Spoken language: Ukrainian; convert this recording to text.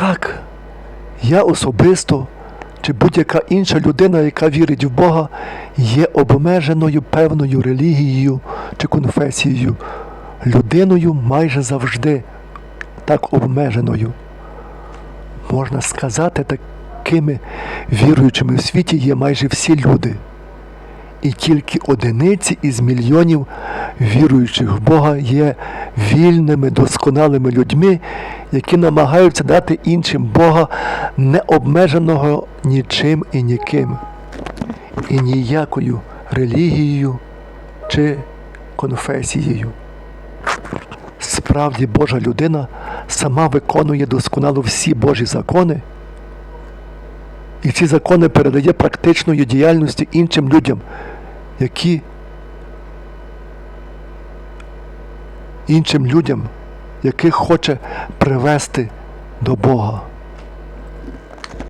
Так, я особисто чи будь-яка інша людина, яка вірить в Бога, є обмеженою певною релігією чи конфесією, людиною майже завжди так обмеженою. Можна сказати, такими віруючими в світі є майже всі люди. І тільки одиниці із мільйонів віруючих в Бога є вільними, досконалими людьми, які намагаються дати іншим Бога, не обмеженого нічим і ніким, і ніякою релігією чи конфесією. Справді Божа людина сама виконує досконало всі Божі закони, і ці закони передає практичною діяльністю іншим людям, які іншим людям, яких хоче привести до Бога.